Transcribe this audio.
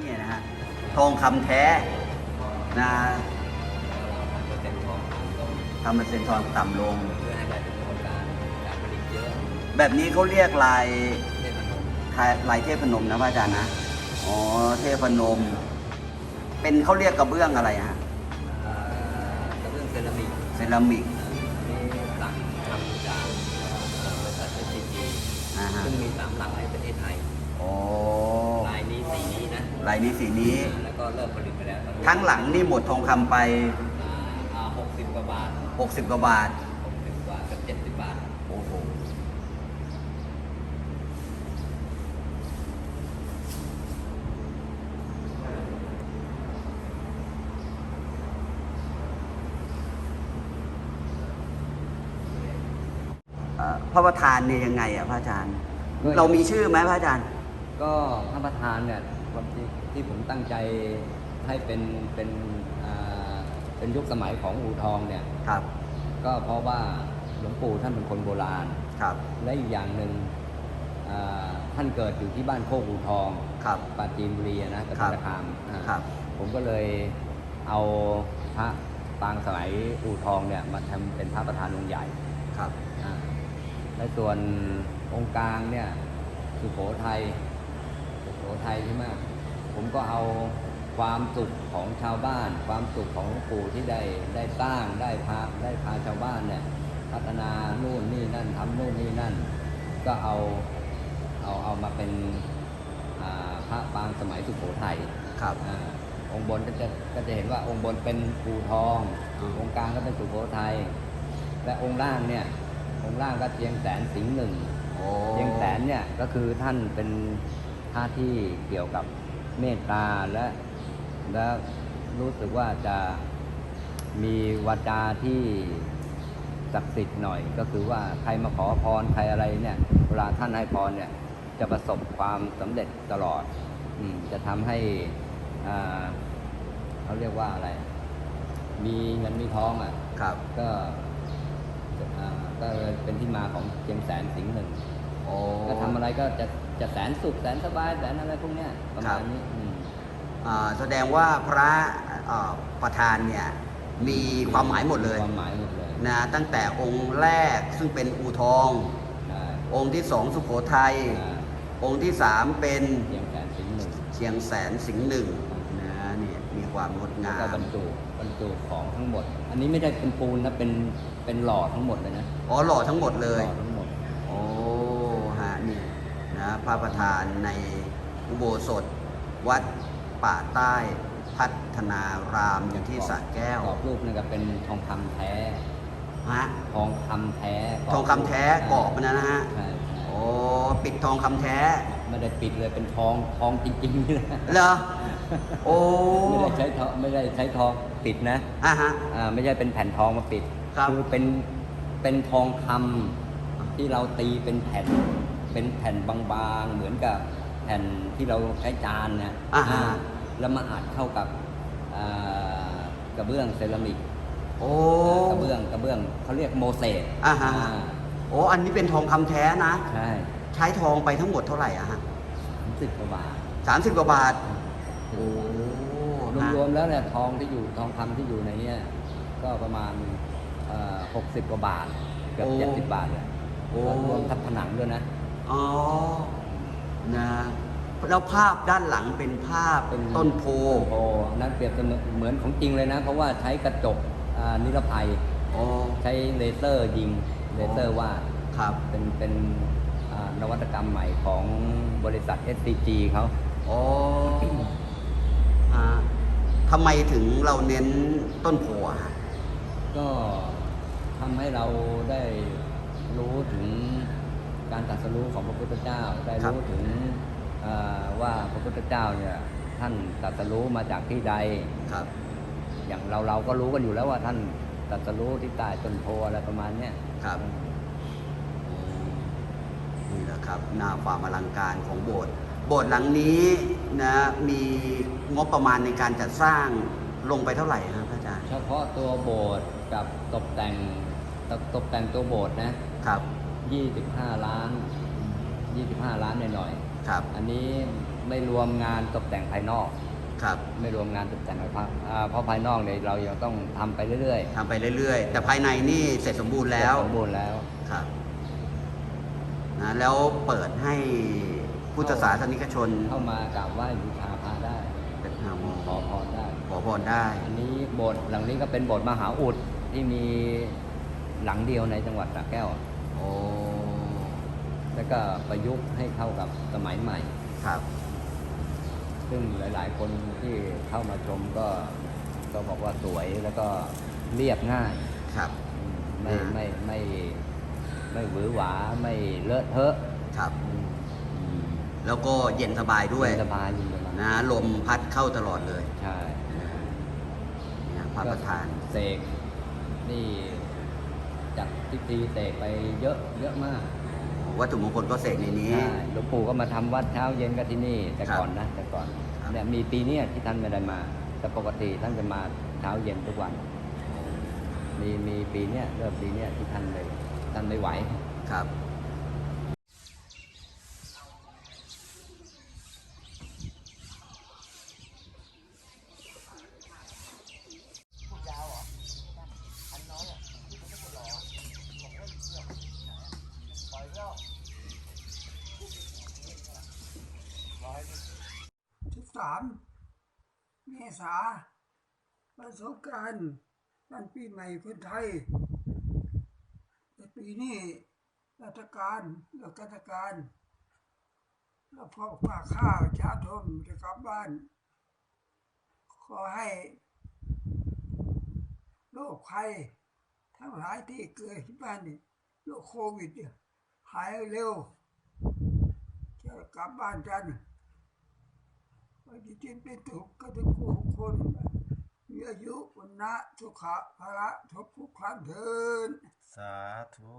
เนี่ยนะฮะทองคำแท้นะเราทำเปอร์เซ็นต์ทองต่ำลงทำเปอร์เซ็นต์ทองต่ำลงเพื่อให้ได้เป็นโครงการการผลิตเยอะแบบนี้เขาเรียกลายเทพนมลายเทพนมนะพระอาจารย์นะอ๋อเทพนม เป็นเขาเรียกกระเบื้องอะไรฮะอ่ากระเบื้องเซรามิกเซรามิกนี่สั่งทำจากเอ่อบริษัท SCG นะฮะซึ่งมีสามหลังในประเทศไทย โอ้ ลายนี้สีนี้นะ ลายนี้สีนี้อ่าแล้วก็เริ่มผลิตไปแล้วตอนนี้ทั้งหลังนี่หมดทองคำไปอ่าหกสิบกว่าบาท60 กว่าบาท หกสิบกว่ากับเจ็ดสิบบาท โอ้โห เอ่อพระประธานเนี่ยยังไงอะพระอาจารย์เรามีชื่อไหมพระอาจารย์ ก็พระประธานเนี่ย ความจริงที่ผมตั้งใจให้เป็นเป็นอ่าเป็นยุคสมัยของอู่ทองเนี่ย ครับ ก็เพราะว่าหลวงปู่ท่านเป็นคนโบราณ ครับ และอีกอย่างหนึ่งอ่าท่านเกิดอยู่ที่บ้านโคกอู่ทองครับ ปราจีนบุรีอะนะตะครักบรคามอ่า ครับ ผมก็เลยเอาพระปางสมัยอู่ทองเนี่ยมาทำเป็นพระประธานองค์ใหญ่ครับ อ่าและส่วนองค์กลางเนี่ยสุโขทัยสุ โขทัยใช่ไหมผมก็เอาความสุขของชาวบ้าน ความสุขของหลวงปู่ที่ได้ได้สร้างได้พาได้พาชาวบ้านเนี่ยพัฒนานู่นนี่นั่นทำนู่นนี่นั่น ก็เอาเอาเอามาเป็นอ่าพระปางสมัยสุโขทัยครับอาองค์บนก็จะก็จะเห็นว่าองค์บนเป็นปูทองอืมองค์กลางก็เป็นสุโขทัยและองค์ล่างเนี่ยองค์ล่างก็เชียงแสนสิงห์หนึ่งโอ้เชียงแสนเนี่ยก็คือท่านเป็น ท่าที่เกี่ยวกับเมตตาและและรู้สึกว่าจะมีวาจาที่ศักดิ์สิทธิ์หน่อย ก็คือว่าใครมาขอพรใครอะไรเนี่ยเวลาท่านให้พรเนี่ยจะประสบความสำเร็จตลอดอมจะทำให้อ่าเขาเรียกว่าอะไร มีเงินมีทองอะครับก็อ่าก็เลยเป็นที่มาของเชียงแสนสิงห์หนึ่งโอ้ ก็ทำอะไรก็จะจะแสนสุขแสนสบายแสนอะไรพวกเนี้ยประมาณนี้อืมอ่าแสดงว่าพระอ่าประธานเนี่ยมีความหมายหมดเลยความหมายหมดเลยนะตั้งแต่องค์แรกซึ่งเป็นอูทองใช่องค์ที่สองสุโขทัยอ่าองค์ที่สามเป็นเชียงแสนสิงห์หนึ่งเชียงแสนสิงห์หนึ่งนะเนี่ยมีความงดแล้วงาก็บรมรจุบรรจุของทั้งหมด อันนี้ไม่ได้เป็นปูนนะเป็นเป็นหล่อทั้งหมดเลยนะอ๋อหล่อทั้งหมดเลยหล่อทั้งหมดโอ้ฮะนี่นะ พระประธานในอุโบสถ วัดป่าใต้พัฒนารามอยู่ที่สระแก้วกรอบรูปนี่ก็เป็นทองคำแท้ฮะทองคำแท้กรบทองคำแท้กรอบมันนะนะฮะใช่ใช่โอ้ปิดทองคำแท้ไม่ได้ปิดเลยเป็นทองทองจริงๆนี่นะเหรอโอ้ไม่ได้ใช้ทองไม่ได้ใช้ทองปิดนะอะฮะ อ่าไม่ใช่เป็นแผ่นทองมาปิดครับ อเป็นเป็นทองคำที่เราตีเป็นแผ่น เป็นแผ่นบางๆ เหมือนกับแผ่นที่เราใช้จานนะอ่าฮะ อ่าแล้วมาอัดเข้ากับอ่ากระเบื้องเซรามิกโอ้ กระเบื้องกระเบื้องเขาเรียกโมเสสอ่าฮะโอ้อันนี้เป็นทองคำแท้นะ ใช่ใช้ทองไปทั้งหมดเท่าไหร่อะฮะสามสิบกว่าบาท สามสิบกว่าบาท โอ้ฮะรวมๆแล้วเนี่ยทองที่อยู่ทองคำที่อยู่ในเนี้ยก็ประมาณหกสิบกว่าบาท เกือบโอ้เจ็ดสิบบาทเลยโอ้แล้วรวมทับผนังด้วยนะ อ๋อ นะแล้วภาพด้านหลังเป็นภาพเป็นต้นโพโอ้นั่นเปรียบเสมือนเหมือนของจริงเลยนะ เพราะว่าใช้กระจกอ่านิรภัยอ๋อ ใช้เลเซอร์ยิงเลเซอร์วาดครับ เป็นเป็นอ่านวัตกรรมใหม่ของบริษัท SCG เขาอ๋อฮะทำไมถึงเราเน้นต้นโพอะฮะก็ทำให้เราได้รู้ถึง การตรัสรู้ของพระพุทธเจ้า ได้รู้ถึงอ่าว่าพระพุทธเจ้าเนี่ยท่านตรัสรู้มาจากที่ใดครับ อย่างเราเราก็รู้กันอยู่แล้วว่าท่านตรัสรู้ที่ใต้ต้นโพอะไรประมาณเนี้ยครับนี่แหละครับหน้าความอลังการของโบสถ์โบสถ์หลังนี้นะมีงบประมาณในการจัดสร้างลงไปเท่าไหร่ครับพระอาจารย์ เฉพาะตัวโบสถ์กับตกแต่งตกตกแต่งตัวโบสถ์นะครับ 25 ล้าน 25 ล้านหน่อยครับๆอันนี้ไม่รวมงานตกแต่งภายนอกครับ ไม่รวมงานตกแต่งภายนอกอ่าเพราะภายนอกเนี่ยเรายังต้องทำไปเรื่อยทำไปเรื่อย ๆ แต่ภายในนี่เสร็จสมบูรณ์ๆแล้วสมบูรณ์แล้วครับนะแล้วเปิดให้พุทธศาสนิกชน เข้ามากราบไหว้บูชาพระได้เป็นหาโมขอพรได้ขอพรได้ อันนี้โบสถ์หลังนี้ก็เป็นโบสถ์มหาอุดที่มีหลังเดียวในจังหวัดสระแก้วโอ้ แล้วก็ประยุกต์ให้เข้ากับสมัยใหม่ ครับ ซึ่งหลาย ๆ คนที่เข้ามาชมก็ก็บอกว่าสวยแล้วก็เรียบง่ายครับอืมไม่อ่า ไม่ไม่ไม่หวือหวาไม่เลอะเทอะครับ อืมอืมแล้วก็เย็นสบายด้วยเย็นสบายอยู่เลยนะลมพัดเข้าตลอดเลยใช่เนี่ยพระประธาน เสกนี่จัดพิธีเสกไปเยอะเยอะมาก วัตถุมงคลก็เสกในนี้ ใช่หลวงปู่ก็มาทำวัดเช้าเย็นกันที่นี่แต่ครับก่อนนะแต่ก่อนครับ เนี่ยมีปีเนี้ยที่ท่านไม่ได้มา แต่ปกติท่านจะมาเช้าเย็นทุกวัน มีมีปีเนี้ยเริ่มปีเนี้ยที่ท่านเลยท่านไม่ไหว ครับ สิบสามเมษาประสบการณ์วันปีใหม่คนไทยแต่ปีนี้ราชการเลือกราชการแล้วพอฝากข้าวชาทมจะกลับบ้าน ขอให้โรคภัยทั้งหลายที่เกิดที่บ้านนี่โรคโควิดหายเร็วจะกลับบ้านกัน วันที่เจ็ดเป็นถูกก็ทุกคู่คนมีอายุวันนะทุกขะภละทุกทุกครั้งเทินสาธุ